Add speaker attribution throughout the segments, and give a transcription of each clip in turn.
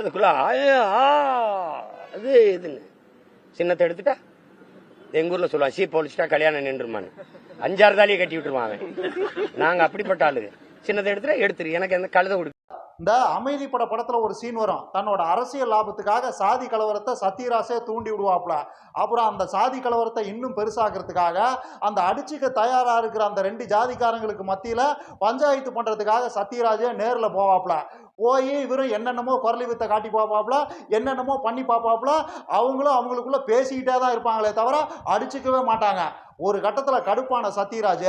Speaker 1: அதுக்குள்ள ஆயா, ஆ, அது இதுன்னு. சின்னத்தை எடுத்துட்டா? எங்க ஊர்ல சொல்லுவான் சீப் ஒழிச்சிட்டா கல்யாணம் நின்றுமான்னு. அஞ்சாறு தாலியை கட்டி விட்டுருவான் அவன். நாங்க அப்படிப்பட்ட ஆளுங்க. சின்னத்தை எடுத்துட்டா எடுத்துரு. எனக்கு எந்த கழுத
Speaker 2: இந்த அமைதி பட படத்தில் ஒரு சீன் வரும். தன்னோட அரசியல் லாபத்துக்காக சாதி கலவரத்தை சத்யராசே தூண்டி விடுவாப்புல. அப்புறம் அந்த சாதி கலவரத்தை இன்னும் பெருசாகிறதுக்காக அந்த அடிச்சுக்க தயாராக இருக்கிற அந்த ரெண்டு ஜாதிக்காரங்களுக்கு மத்தியில் பஞ்சாயத்து பண்ணுறதுக்காக சத்யராஜே நேரில் போவாப்புல. போய் இவரும் என்னென்னமோ குரலி வித்தை காட்டி பார்ப்பாப்புல என்னென்னமோ பண்ணி பார்ப்பாப்புல அவங்களும் அவங்களுக்குள்ளே பேசிக்கிட்டே தான் இருப்பாங்களே தவிர அடிச்சுக்கவே மாட்டாங்க. ஒரு கட்டத்தில் கடுப்பான சத்யராஜ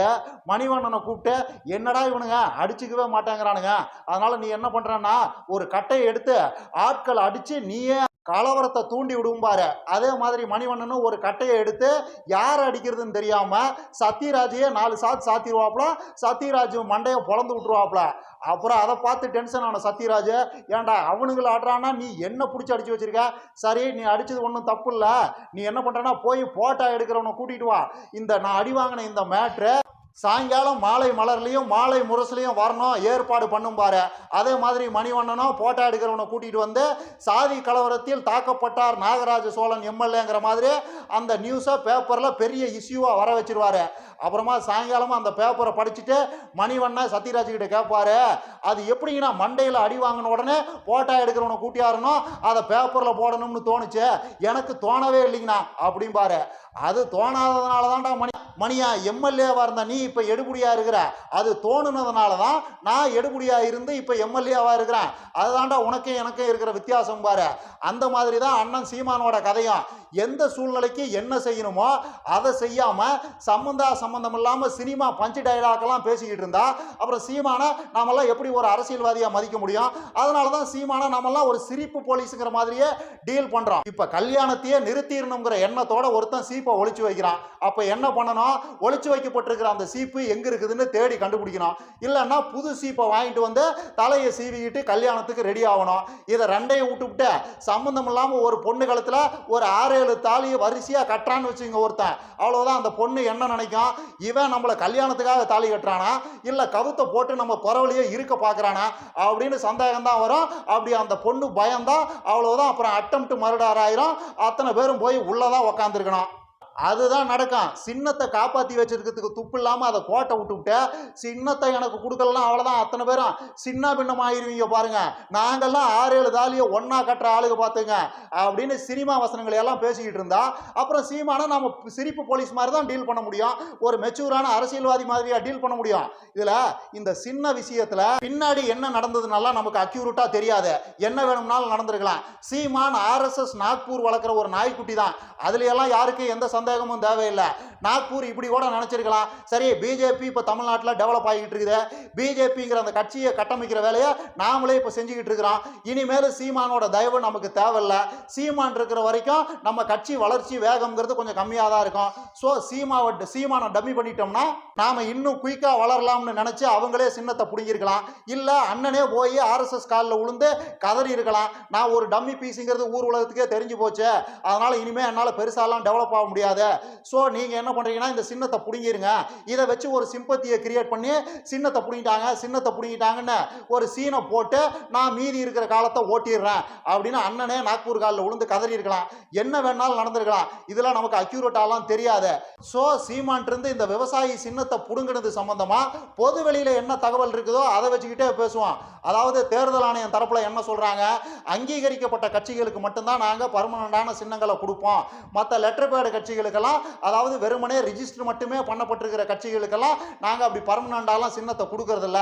Speaker 2: மணிவண்ணனை கூப்பிட்டு என்னடா இவனுங்க? அடிச்சுக்கவே மாட்டேங்கிறானுங்க. அதனால நீ என்ன பண்ணுறன்னா ஒரு கட்டையை எடுத்து ஆட்கள் அடித்து நீயே கலவரத்தை தூண்டி விடும்பாரு அதே மாதிரி மணிவண்ணனும் ஒரு கட்டையை எடுத்து யார் அடிக்கிறதுன்னு தெரியாமல் சத்யராஜையே நாலு சாத்து சாத்திடுவாப்புல சத்யராஜ் மண்டையை பொழந்து விட்டுருவாப்புல அப்புறம் அதை பார்த்து டென்ஷன் ஆன சத்யராஜ் ஏன்டா அவனுங்களை ஆடுறான்னா நீ என்ன பிடிச்சி அடிச்சு வச்சிருக்க? சரி நீ அடிச்சது ஒன்றும் தப்பு இல்லை. நீ என்ன பண்ணுறனா போய் போட்டா எடுக்கிறவனை கூட்டிகிட்டு வா. இந்த நான் அடி வாங்கின இந்த மேட்ரு சாயங்காலம் மாலை மலர்லையும் மாலை முரசுலையும் வரணும் ஏற்பாடு பண்ணும் பாரு. அதே மாதிரி மணிவண்ணனும் போட்டோ எடுக்கிறவனை கூட்டிட்டு வந்து சாதி கலவரத்தில் தாக்கப்பட்டார் நாகராஜ சோழன் எம்எல்ஏங்கிற மாதிரி அந்த நியூஸை பேப்பரில் பெரிய இஷ்யூவாக வர வச்சிருவாரு. அப்புறமா சாயங்காலமாக அந்த பேப்பரை படிச்சுட்டு மணிவண்ணன் சத்யராஜ் கிட்ட கேட்பாரு அது எப்படிங்கன்னா மண்டையில் அடி வாங்கின உடனே போட்டோ எடுக்கிறவனை கூட்டியாரணும் அதை பேப்பரில் போடணும்னு தோணுச்சு. எனக்கு தோணவே இல்லைங்கண்ணா. அப்படிம்பாரு. அது தோணாததுனால தான்டா மணி மணியா எம்எல்ஏவாக இருந்த நீ இப்போ எடுபடியாக இருக்கிற அது தோணுனதுனால தான் நான் எடுபடியாக இருந்து இப்போ எம்எல்ஏவாக இருக்கிறேன். அதுதான்டா உனக்கும் எனக்கும் இருக்கிற வித்தியாசம் பாரு. அந்த மாதிரி தான் அண்ணன் சீமானோட கதையும். எந்த சூழ்நிலைக்கு என்ன செய்யணுமோ அதை செய்யாம சம்மந்தா சம்மந்தம் இல்லாம சினிமா பஞ்சு டைலாக்லாம் பேசிக்கிட்டு இருந்தா அப்புறம் சீமானை நாமெல்லாம் எப்படி ஒரு அரசியல்வாதியாக மதிக்க முடியும்? அதனால தான் சீமானை நாமெல்லாம் ஒரு சிரிப்பு போலீஸுங்கிற மாதிரியே டீல் பண்ணுறோம் இப்போ கல்யாணத்தையே நிறுத்திடணுங்கிற எண்ணத்தோட ஒருத்தன் சீப்பை ஒழிச்சு வைக்கிறான். அப்ப என்ன பண்ணணும்? ஒழிச்சு வைக்கப்பட்டிருக்கிற அந்த சீப்பு எங்க இருக்குதுன்னு தேடி கண்டுபிடிக்கணும். இல்லைன்னா புது சீப்பை வாங்கிட்டு வந்து தலையை சீவிக்கிட்டு கல்யாணத்துக்கு ரெடி ஆகணும். இதை ரெண்டையும் விட்டுவிட்டு சம்மந்தம் இல்லாமல் ஒரு பொண்ணு காலத்தில் ஒரு ஆறு ஏழு தாலியை வரிசையாக கட்டுறான்னு வச்சுங்க ஒருத்தன். அவ்வளோதான் அந்த பொண்ணு என்ன நினைக்கும்? இவன் நம்மளை கல்யாணத்துக்காக தாலி கட்டுறானா? இல்லை கவுத்தை போட்டு நம்ம குறவழியே இருக்க பார்க்குறானா அப்படின்னு சந்தேகம் தான் வரும். அப்படி அந்த பொண்ணு பயந்தான் அவ்வளோதான் அப்புறம் அட்டம்ட்டு மறுடார் ஆயிரும் அத்தனை பேரும் போய் உள்ளதான் உக்காந்துருக்கணும். அதுதான் நடக்கும். சின்னத்தை காப்பாற்றி வச்சிருக்கிறதுக்கு துப்பு இல்லாமல் அதை கோட்டை விட்டுவிட்டு சின்னத்தை எனக்கு கொடுக்கலாம் அவ்வளோதான் அத்தனை பேரும் சின்ன பின்னம் ஆயிருவீங்க பாருங்க. நாங்கெல்லாம் ஆறு ஏழு தாலியை ஒன்றா கட்டுற ஆளுங்க பார்த்துங்க அப்படின்னு சினிமா வசனங்களை எல்லாம் பேசிக்கிட்டு இருந்தா அப்புறம் சீமான நம்ம சிரிப்பு போலீஸ் மாதிரி தான் டீல் பண்ண முடியும். ஒரு மெச்சூரான அரசியல்வாதி மாதிரியா டீல் பண்ண முடியும். இதில் இந்த சின்ன விஷயத்தில் பின்னாடி என்ன நடந்ததுனால நமக்கு அக்யூரேட்டாக தெரியாது. என்ன வேணும்னாலும் நடந்திருக்கலாம். சீமான் ஆர்எஸ்எஸ் நாக்பூர் வளர்க்குற ஒரு நாய்க்குட்டி தான் அதுல எல்லாம் யாருக்கும் எந்த சந்தேகமும் தேவையில்லை. நாக்பூர் இப்படி கூட நினச்சிருக்கலாம். சரி பிஜேபி இப்போ தமிழ்நாட்டில் டெவலப் ஆகிட்டு இருக்குது. பிஜேபிங்கிற அந்த கட்சியை கட்டமைக்கிற வேலையை நாமளே இப்போ செஞ்சுக்கிட்டு இருக்கிறோம். இனிமேல் சீமானோட தயவு நமக்கு தேவையில்லை. சீமான் இருக்கிற வரைக்கும் நம்ம கட்சி வளர்ச்சி வேகம்ங்கிறது கொஞ்சம் கம்மியாக தான் இருக்கும். ஸோ சீமாவை சீமானை டம்மி பண்ணிட்டோம்னா நாம் இன்னும் குயிக்காக வளரலாம்னு நினச்சி அவங்களே சின்னத்தை பிடுங்கிருக்கலாம் இல்லை அண்ணனே போய் ஆர்எஸ்எஸ் காலில் விழுந்து கதறி இருக்கலாம். நான் ஒரு டம்மி பீஸுங்கிறது ஊர் உலகத்துக்கே தெரிஞ்சு போச்சு. அதனால் இனிமேல் என்னால் பெருசாலாம் டெவலப் ஆக முடியாது. ஸோ நீங்கள் என்ன பண்ணுறீங்கன்னா இந்த சின்னத்தை பிடுங்கிருங்க. இதை வச்சு ஒரு சிம்பத்தியை கிரியேட் பண்ணி சின்னத்தை பிடுங்கிட்டாங்க சின்னத்தை பிடுங்கிட்டாங்கன்னு ஒரு சீனை போட்டு நான் மீதி இருக்கிற காலத்தை ஓட்டிடுறேன் அப்படின்னு அண்ணனே நாக்பூர் காலில் விழுந்து கதறி இருக்கலாம். என்ன வேணாலும் நடந்திருக்கலாம். இதெல்லாம் நமக்கு அக்யூரேட்டாலாம் தெரியாது. ஸோ சீமான்ட்டு இந்த விவசாயி சின்னத்தை பிடுங்கினது சம்பந்தமாக பொது வெளியில் என்ன தகவல் இருக்குதோ அதை வச்சுக்கிட்டே பேசுவோம். அதாவது தேர்தல் ஆணையம் தரப்பில் என்ன சொல்கிறாங்க அங்கீகரிக்கப்பட்ட கட்சிகளுக்கு மட்டும்தான் நாங்கள் பர்மனண்டான சின்னங்களை கொடுப்போம். மற்ற லெட்டர் பேடு கட்சிகளுக்கெல்லாம் அதாவது வெறுமனே ரிஜிஸ்டர் மட்டுமே பண்ணப்பட்டிருக்கிற கட்சிகளுக்கெல்லாம் நாங்கள் அப்படி பர்மனண்டாலாம் சின்னத்தை கொடுக்கறதில்ல.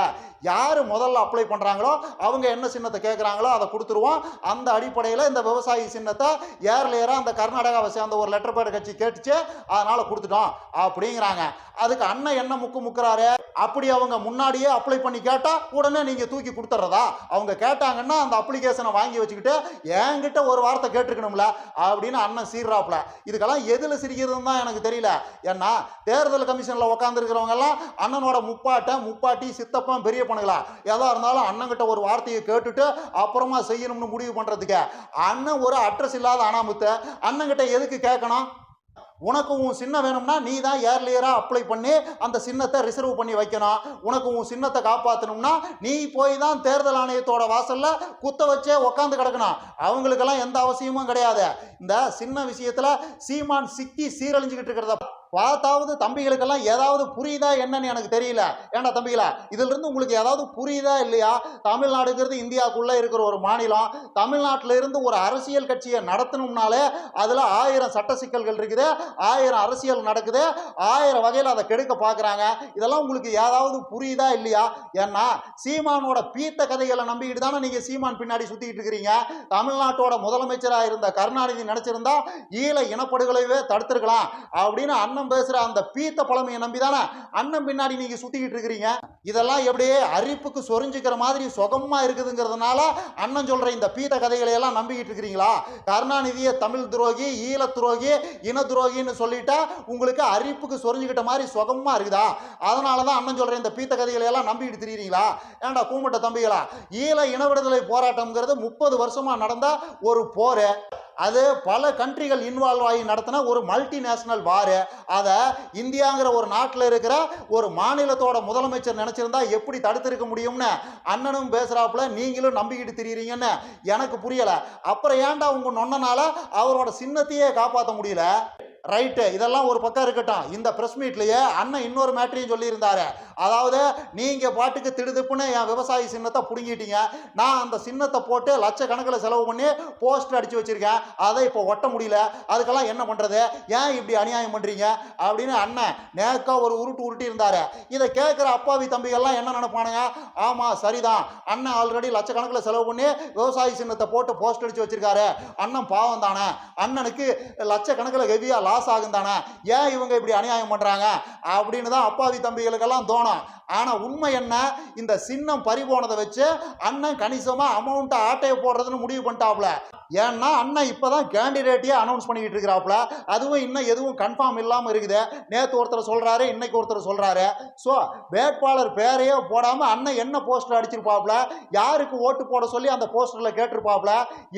Speaker 2: யார் முதல்ல அப்ளை பண்ணுறாங்களோ அவங்க என்ன சின்னத்தை கேட்குறாங்களோ அதை கொடுத்துருவோம். அந்த அடிப்படையில் இந்த விவசாயி சின்னத்தை ஏர் லேயராக அந்த கர்நாடகாவை சேர்ந்த ஒரு லெட்டர் பேட் கட்சி கேட்டுச்சு அதனால் கொடுத்துட்டோம் அப்படிங்கிறாங்க. அதுக்கு அண்ணன் என்ன முக்கு முக்கிறாரு? அப்படி அவங்க முன்னாடியே அப்ளை பண்ணி கேட்டால் உடனே நீங்கள் தூக்கி கொடுத்துட்றதா அவங்க கேட்டாங்கன்னா அந்த அப்ளிகேஷனை வாங்கி வச்சுக்கிட்டு என்கிட்ட ஒரு வார்த்தை கேட்டிருக்கணும்ல அப்படின்னு அண்ணன் சீர்றாப்புல. இதுக்கெல்லாம் எதில் சிரிக்கிறதுன்னு தான் எனக்கு தெரியல. ஏன்னா தேர்தல் கமிஷனில் உட்காந்துருக்கிறவங்கெல்லாம் அண்ணனோட முப்பாட்டை முப்பாட்டி சித்தப்பன் பெரிய பண்ணுங்களா எதா இருந்தாலும் அண்ணங்கிட்ட ஒரு வார்த்தையை கேட்டுட்டு அப்புறமா செய்யணும்னு முடிவு பண்ணுறதுக்கு அண்ணன் ஒரு அட்ரஸ் இல்லாத அனாமுத்து அண்ணங்கிட்ட எதுக்கு கேட்கணும்? உனக்கு உன் சின்னம் வேணும்னா நீ தான் ஏர்லியராக அப்ளை பண்ணி அந்த சின்னத்தை ரிசர்வ் பண்ணி வைக்கணும். உனக்கு உன் சின்னத்தை காப்பாற்றணும்னா நீ போய் தான் தேர்தல் ஆணையத்தோட வாசலில் குத்த வச்சே உக்காந்து கிடக்கணும். அவங்களுக்கெல்லாம் எந்த அவசியமும் கிடையாது. இந்த சின்ன விஷயத்தில் சீமான் சிக்கி சீரழிஞ்சுக்கிட்டு இருக்கிறத பார்த்தாவது தம்பிகளுக்கெல்லாம் ஏதாவது புரியுதா என்னன்னு எனக்கு தெரியல. ஏன்டா தம்பிகளா இதுல இருந்து உங்களுக்கு ஏதாவது புரியுதா இல்லையா? தமிழ்நாடுங்கிறது இந்தியாவுக்குள்ள இருக்கிற ஒரு மாநிலம். தமிழ்நாட்டில இருந்து ஒரு அரசியல் கட்சியை நடத்தணும்னாலே அதுல ஆயிரம் சட்ட சிக்கல்கள் இருக்குது ஆயிரம் அரசியல் நடக்குது ஆயிரம் வகையில் அதை கெடுக்க பார்க்குறாங்க. இதெல்லாம் உங்களுக்கு ஏதாவது புரியுதா இல்லையா? ஏன்னா சீமானோட பீத்த கதைகளை நம்பிக்கிட்டு தானே நீங்க சீமான் பின்னாடி சுத்திக்கிட்டு இருக்கிறீங்க. தமிழ்நாட்டோட முதலமைச்சராக இருந்த கருணாநிதி நினைச்சிருந்தா ஈழ இனப்படுகொலைவே தடுத்திருக்கலாம் அப்படின்னு அண்ணன் பேசுற அந்த பீத்த பழமையை நம்பி தானே அண்ணன் பின்னாடி நீங்க சுத்திக்கிட்டு இருக்கிறீங்க. இதெல்லாம் எப்படியே அரிப்புக்கு சொரிஞ்சுக்கிற மாதிரி சுகமா இருக்குதுங்கிறதுனால அண்ணன் சொல்ற இந்த பீத்த கதைகளை எல்லாம் நம்பிக்கிட்டு இருக்கிறீங்களா? கருணாநிதியை தமிழ் துரோகி ஈழ துரோகி இன துரோகின்னு சொல்லிட்டா உங்களுக்கு அரிப்புக்கு சொரிஞ்சுக்கிட்ட மாதிரி சுகமா இருக்குதா? அதனால தான் அண்ணன் சொல்ற இந்த பீத்த கதைகளை எல்லாம் நம்பிக்கிட்டு தெரியுறீங்களா? ஏன்டா கூமட்ட தம்பிகளா? ஈழ இன விடுதலை போராட்டம்ங்கிறது முப்பது வருஷமா நடந்த ஒரு போர். அது பல கண்ட்ரிகள் இன்வால்வ் ஆகி நடத்தின ஒரு மல்டிநேஷ்னல் வார் அதை இந்தியாங்கிற ஒரு நாட்டில் இருக்கிற ஒரு மாநிலத்தோட முதலமைச்சர் நினச்சிருந்தா எப்படி தடுத்திருக்க முடியும்னு அண்ணனும் பேசுகிறாப்புல நீங்களும் நம்பிக்கிட்டு திரியிறீங்கன்னு எனக்கு புரியலை. அப்புறம் ஏன்டா உங்கள் நொன்னனால அவரோட சின்னத்தையே காப்பாற்ற முடியல? ரைட்டு இதெல்லாம் ஒரு பக்கம் இருக்கட்டும். இந்த ப்ரெஸ் மீட்லேயே அண்ணன் இன்னொரு மேட்ரையும் சொல்லியிருந்தாரு. அதாவது நீங்கள் பாட்டுக்கு திடுதுப்புன்னு என் விவசாயி சின்னத்தை பிடுங்கிட்டீங்க. நான் அந்த சின்னத்தை போட்டு லட்சக்கணக்கில் செலவு பண்ணி போஸ்டர் அடித்து வச்சுருக்கேன். அதை இப்போ ஒட்ட முடியல. அதுக்கெல்லாம் என்ன பண்ணுறது ஏன் இப்படி அநியாயம் பண்ணுறீங்க அப்படின்னு அண்ணன் நேக்கா ஒரு உருட்டு உருட்டி இருந்தார் இதை கேட்குற அப்பாவி தம்பிகள்லாம் என்ன நினைப்பானுங்க? ஆமாம் சரிதான். அண்ணன் ஆல்ரெடி லட்சக்கணக்கில் செலவு பண்ணி விவசாயி சின்னத்தை போட்டு போஸ்ட் அடிச்சு வச்சுருக்காரு. அண்ணன் பாவம் தானே. அண்ணனுக்கு லட்சக்கணக்கில் ஹெவியாக லாஸ் ஆகும் தானே ஏன் இவங்க இப்படி அநியாயம் பண்ணுறாங்க அப்படின்னு தான் அப்பாவி தம்பிகளுக்கெல்லாம் தோணும். ஆனால் உண்மை என்ன? இந்த சின்னம் பறி போனதை வச்சு அண்ணன் கணிசமாக அமௌண்ட்டை ஆட்டையை போடுறதுன்னு முடிவு பண்ணிட்டாப்ல. ஏன்னா அண்ணன் இப்போ தான் கேண்டிடேட்டையே அனௌன்ஸ் பண்ணிக்கிட்டு இருக்கிறாப்புல. அதுவும் இன்னும் எதுவும் கன்ஃபார்ம் இல்லாமல் இருக்குது. நேற்று ஒருத்தர் சொல்கிறாரு இன்னைக்கு ஒருத்தர் சொல்கிறாரு ஸோ வேட்பாளர் பேரையே போடாமல் அண்ணன் என்ன போஸ்டர் அடிச்சிருப்பாப்புல? யாருக்கு ஓட்டு போட சொல்லி அந்த போஸ்டரில் கேட்டிருப்பாப்புல?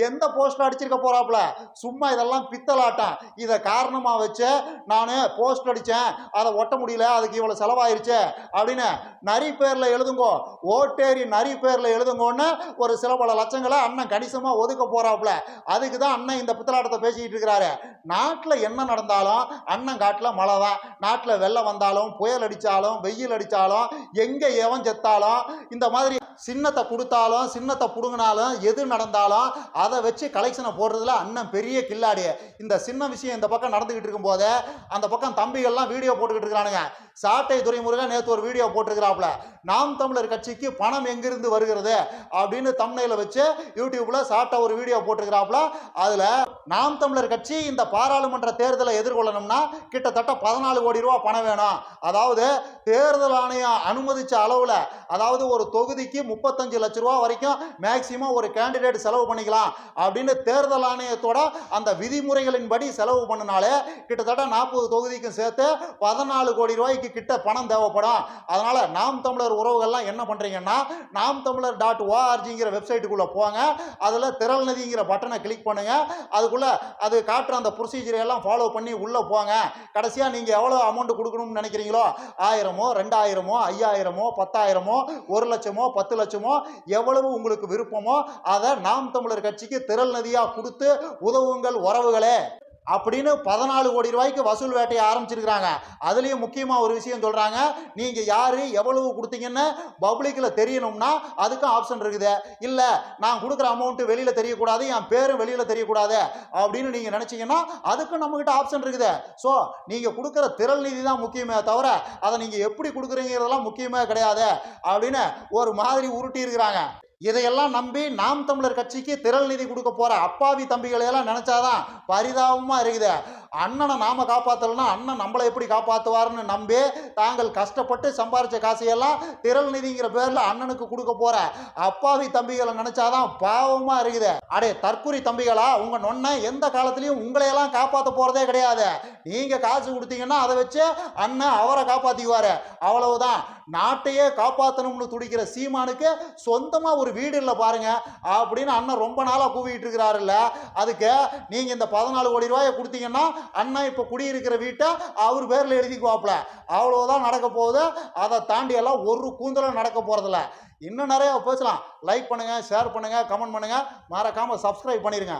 Speaker 2: எந்த போஸ்டர் அடிச்சிருக்க போகிறாப்புல சும்மா இதெல்லாம் பித்தலாட்டம். இதை காரணமாக வச்சு நான் போஸ்டர் அடித்தேன் அதை ஒட்ட முடியல அதுக்கு இவ்வளோ செலவாயிருச்சு அப்படின்னு நரி பேரில் எழுதுங்கோ. ஓட்டேரி நரி பேரில் எழுதுங்கோன்னு ஒரு சில பல லட்சங்களை அண்ணன் கணிசமாக ஒதுக்க போகிறாப்ல அதுக்கு தான் அண்ணன் இந்த புத்தலாட்டத்தை பேசிக்கிட்டு இருக்கிறாரு. நாட்டில் என்ன நடந்தாலும் அண்ணன் காட்டில் மழை தான். நாட்டில் வெள்ளம் வந்தாலும் புயல் அடித்தாலும் வெயில் அடித்தாலும் எங்கே எவன் செத்தாலும் இந்த மாதிரி சின்னத்தை கொடுத்தாலும் சின்னத்தை பிடுங்கினாலும் எது நடந்தாலும் அதை வச்சு கலெக்ஷனை போடுறதுல அண்ணன் பெரிய கில்லாடி. இந்த சின்ன விஷயம் இந்த பக்கம் நடந்துக்கிட்டு இருக்கும்போது அந்த பக்கம் தம்பிகள்லாம் வீடியோ போட்டுக்கிட்டு இருக்கிறானுங்க. சாட்டை துறைமுருகன் நேற்று ஒரு வீடியோ போட்டிருக்கிறாப்புல. நாம் தமிழர் கட்சிக்கு பணம் எங்கிருந்து வருகிறது? அப்படின்னு தம்னையில் வச்சு யூடியூப்ல சாட்டை ஒரு வீடியோ போட்டிருக்கிறாப்புல. அதில் நாம் தமிழர் கட்சி இந்த பாராளுமன்ற தேர்தலை எதிர்கொள்ளணும்னா கிட்டத்தட்ட பதினாலு கோடி ரூபா பணம் வேணும். அதாவது தேர்தல் ஆணையம் அனுமதிச்ச அளவில் அதாவது ஒரு தொகுதிக்கு முப்பத்தஞ்சு லட்ச ரூபா வரைக்கும் மேக்சிமம் ஒரு கேண்டிடேட் செலவு பண்ணிக்கலாம். அப்படின்னு தேர்தல் ஆணையத்தோட அந்த விதிமுறைகளின்படி செலவு பண்ணினாலே கிட்டத்தட்ட நாற்பது தொகுதிக்கும் சேர்த்து பதினாலு கோடி ரூபாய்க்கு கிட்ட பணம் தேவைப்படும். அதனால நாம் தமிழர் உறவுகள்லாம் என்ன பண்றீங்கன்னா நாம் தமிழர் டாட் ஓஆர்ஜிங்கிற வெப்சைட்டுக்குள்ள போங்க. அதில் திரள் நதிங்கிற பட்டனை கிளிக் பண்ணுங்க. அதுக்குள்ள அது காட்டுற அந்த ப்ரொசீஜரை எல்லாம் ஃபாலோ பண்ணி உள்ள போங்க. கடைசியா நீங்க எவ்வளவு அமௌண்ட் கொடுக்கணும்னு நினைக்கிறீங்களோ ஆயிரமோ ரெண்டாயிரமோ ஐயாயிரமோ பத்தாயிரமோ ஒரு லட்சமோ பத்து லட்சமோ எவ்வளவு உங்களுக்கு விருப்பமோ அதை நாம் தமிழர் கட்சிக்கு திரள் நதியா கொடுத்து உதவுங்கள் உறவுகளே. அப்படின்னு பதினாலு கோடி ரூபாய்க்கு வசூல் வேட்டையை ஆரம்பிச்சிருக்கிறாங்க. அதுலேயும் முக்கியமாக ஒரு விஷயம் சொல்கிறாங்க நீங்கள் யார் எவ்வளவு கொடுத்தீங்கன்னு பப்ளிக்கில் தெரியணும்னா அதுக்கும் ஆப்ஷன் இருக்குது. இல்லை நான் கொடுக்குற அமௌண்ட்டு வெளியில் தெரியக்கூடாது என் பேரும் வெளியில் தெரியக்கூடாது அப்படின்னு நீங்கள் நினச்சிங்கன்னா அதுக்கும் நம்மக்கிட்ட ஆப்ஷன் இருக்குது. ஸோ நீங்கள் கொடுக்குற திரள் நிதி தான் முக்கியமே தவிர அதை நீங்கள் எப்படி கொடுக்குறீங்கிறதெல்லாம் முக்கியமே கிடையாது அப்படின்னு ஒரு மாதிரி உருட்டி இருக்கிறாங்க இதையெல்லாம் நம்பி நாம் தமிழர் கட்சிக்கு திரள் நிதி கொடுக்க போற அப்பாவி தம்பிகளை எல்லாம் நினைச்சாதான் பரிதாபமா இருக்குது. அண்ணனை நாம காப்பாத்தலன்னா அண்ணன் நம்மளை எப்படி காப்பாத்துவார்னு நம்பி தாங்கள் கஷ்டப்பட்டு சம்பாரிச்ச காசையெல்லாம் திரள் நிதிங்கிற பேர்ல அண்ணனுக்கு கொடுக்க போற அப்பாவி தம்பிகளை நினைச்சாதான் பாவமா இருக்குது. அடே தற்குறி தம்பிகளா உங்க நொன்ன எந்த காலத்திலயும் உங்களையெல்லாம் காப்பாத்த போறதே கிடையாது. நீங்க காசு கொடுத்தீங்கன்னா அதை வச்சு அண்ணன் அவரை காப்பாத்திக்குவாரு. அவ்வளவுதான். நாட்டையே காப்பாற்றணும்னு துடிக்கிற சீமானுக்கு சொந்தமாக ஒரு வீடு இல்லை பாருங்க அப்படின்னு அண்ணன் ரொம்ப நாளாக கூவிட்டு இருக்கிறாருல்ல. அதுக்கு நீங்கள் இந்த பதினாலு கோடி ரூபாயை கொடுத்தீங்கன்னா அண்ணன் இப்போ குடியிருக்கிற வீட்டை அவர் பேரில் எழுதிக்குவாப்புல. அவ்வளோதான் நடக்க போகுது. அதை தாண்டி எல்லாம் ஒரு கூந்தலும் நடக்க போகிறதில்ல இன்னும் நிறைய பேசலாம். லைக் பண்ணுங்கள் ஷேர் பண்ணுங்கள் கமெண்ட் பண்ணுங்கள் மறக்காமல் சப்ஸ்கிரைப் பண்ணிடுங்க